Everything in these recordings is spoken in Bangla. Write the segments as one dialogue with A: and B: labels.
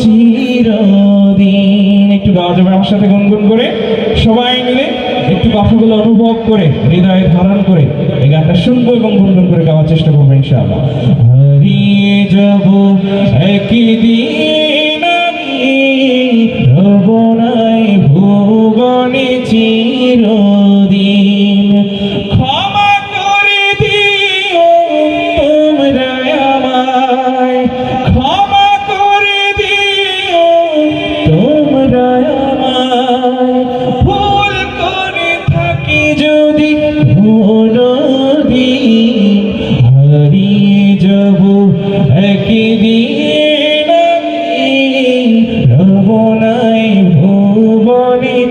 A: চিরদিন। একটু গাওয়া যাবে আমার সাথে গুনগুন করে। সবাই মিলে একটু কথাগুলো অনুভব করে, হৃদয়ে ধারণ করে এই গানটা শুনব এবং গুনগুন করে গাওয়ার চেষ্টা করব ইনশাআল্লাহ। হারিয়ে যাব একদিন রবনায়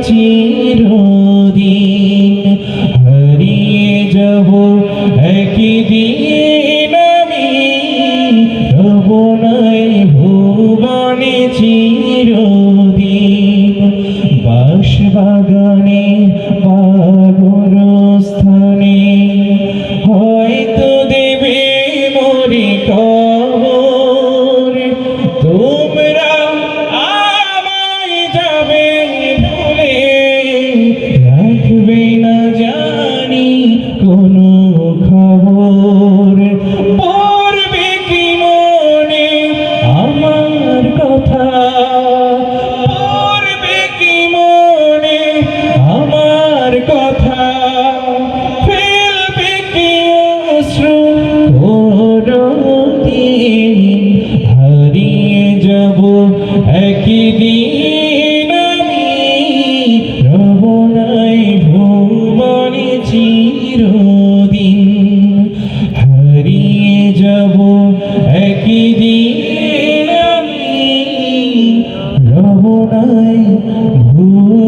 A: চিরদিন। হারিয়ে যাব একদিন আমি রব নাই ভুবনে চিরদিন। বাস বাগানে বাগর চিরদিন হারিয়ে যাব একদিন আমি রব নাই ভুবনে